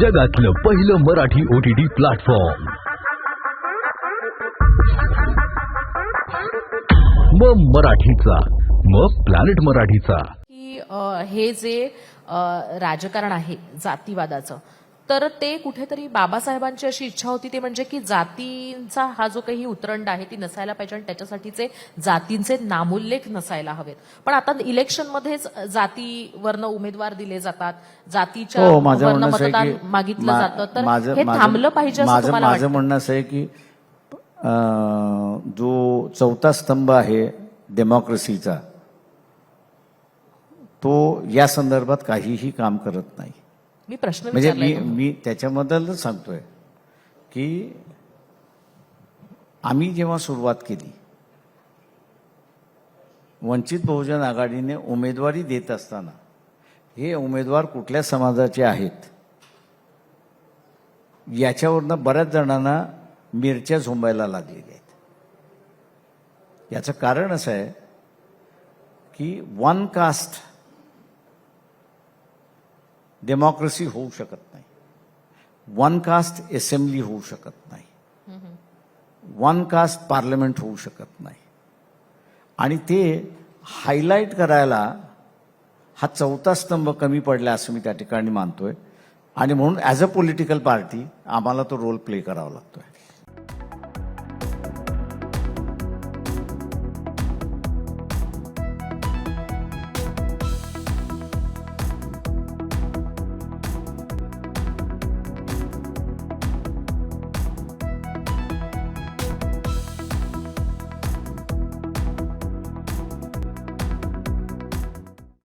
जगातलं पहिलं Marathi O T T platform मग मराठीचा मग प्लॅनेट मराठीचा. की अ, हे जे अ, राजकारण आहे जातीवादाचं तर ते कुठेतरी बाबासाहेबांची अशी इच्छा होती ते म्हणजे की जातींचा हा जो काही उतरंड आहे ती नसायला पाहिजे आणि त्याच्यासाठीचे जातींचे नामोल्लेख नसायला हवेत पण आता इलेक्शनमध्येच जातीवरनं उमेदवार दिले जातात जातीच्या हो वरनं मतदान मागितलं जातं तर हे थांबलं पाहिजे असं माझं? म्हणणं असं आहे की जो चौथा स्तंभ आहे डेमोक्रेसीचा तो या संदर्भात काहीही काम करत नाही मी प्रश्न म्हणजे मी मी त्याच्याबद्दलच सांगतोय की आम्ही जेव्हा सुरुवात केली वंचित बहुजन आघाडीने उमेदवारी देत असताना हे उमेदवार कुठल्या समाजाचे आहेत याच्यावरनं बऱ्याच जणांना मिरच्या झोंबायला लागलेल्या आहेत. याचं कारण असं आहे की वन कास्ट डेमोक्रेसी होऊ शकत नाही. वन कास्ट असेंब्ली होऊ शकत नाही. वन कास्ट पार्लमेंट होऊ शकत नाही. आणि ते हायलाईट करायला हा चौथा स्तंभ कमी पडला असं मी त्या ठिकाणी मानतोय. आणि म्हणून ॲज अ पॉलिटिकल पार्टी आम्हाला तो रोल प्ले करावा लागतोय.